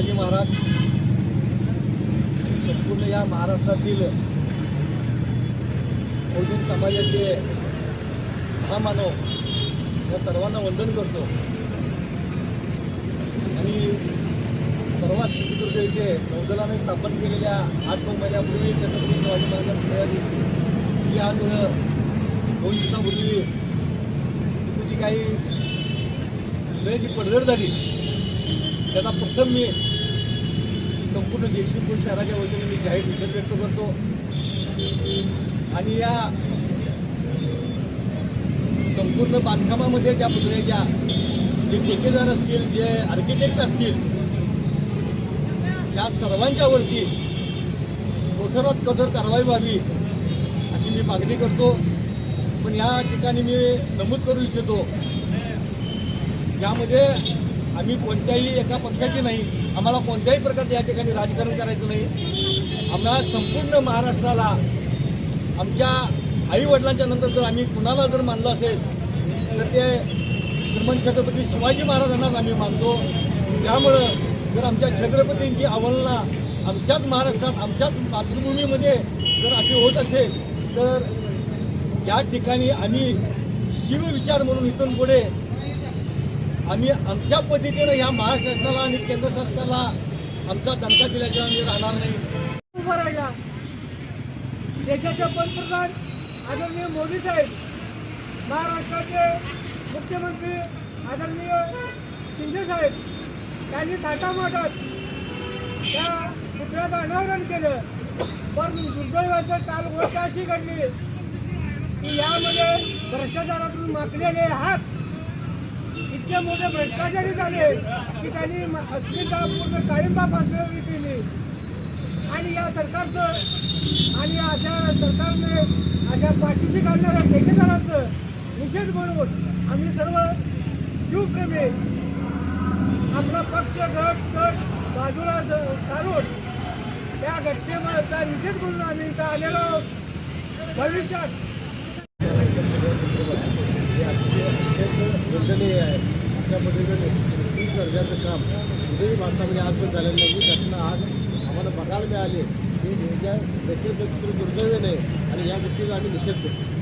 शिवाजी महाराज संपूर्ण या महाराष्ट्रातील बहुजन समाजाचे महामानव या सर्वांना वंदन करतो. आणि सर्वात सिंधुदुर्ग इथे नौदलाने स्थापन केलेल्या आठ नऊ महिन्यापूर्वी छत्रपती शिवाजी महाराजांची तयारी ही आज दोन दिवसापूर्वी तुझी काही लयची पडझड झाली त्याचा प्रथम मी संपूर्ण जयसिंगपूर शहराच्या वतीने मी जाहीर निषेध व्यक्त करतो. आणि या संपूर्ण बांधकामामध्ये त्या पुतळ्याच्या जे ठेकेदार असतील जे आर्किटेक्ट असतील त्या सर्वांच्यावरती कठोरात कठोर कारवाई व्हावी अशी मी मागणी करतो. पण या ठिकाणी मी नमूद करू इच्छितो. यामध्ये आम्ही कोणत्याही एका पक्षाचे नाही. आम्हाला कोणत्याही प्रकारचं या ठिकाणी राजकारण करायचं नाही. आम्हाला संपूर्ण महाराष्ट्राला आमच्या आई वडिलांच्या नंतर जर आम्ही कुणाला जर मानलं असेल तर ते श्रीमंत छत्रपती शिवाजी महाराजांनाच आम्ही मानतो. त्यामुळं जर आमच्या छत्रपतींची आवलना आमच्याच महाराष्ट्रात आमच्याच मातृभूमीमध्ये जर असे होत असेल तर या ठिकाणी आम्ही शिवविचार म्हणून इथून पुढे आम्ही आमच्या पद्धतीनं या शासनाला आणि केंद्र सरकारला आमचा दणका दिल्याशिवाय आम्ही राहणार नाही. उभं राहिला. देशाचे पंतप्रधान आदरणीय मोदी साहेब महाराष्ट्राचे मुख्यमंत्री आदरणीय शिंदे साहेब यांनी थाटामाटात त्या पुतळ्याचं अनावरण केलं. पण दुर्दैवाचं काल गोष्ट अशी घडली की यामध्ये भ्रष्टाचारातून माखलेले हात इतके मोठे भ्रष्टाचारी झाले की त्यांनी अस्मिता पूर्ण काळिंबा फासलेली केली आणि या सरकारचं आणि अशा सरकारने अशा पाठीशी घालणाऱ्या ठेकेदारांचं निषेध म्हणून आम्ही सर्व शिवप्रेमी आपला पक्ष गट गट बाजूला ज- त्या घटनेचा निषेध म्हणून आम्ही इथं आलेलो आहोत. भविष्यात खंडनीय आहे. अशा पद्धतीने तीस दर्जाचं काम. कुठेही भारतामध्ये आज पण झालेलं नाही. ही घटना आज आम्हाला बघायला मिळाली. ही म्हणजे देखील दुर्दैव नाही आणि या गोष्टीचा आम्ही निषेध करतो.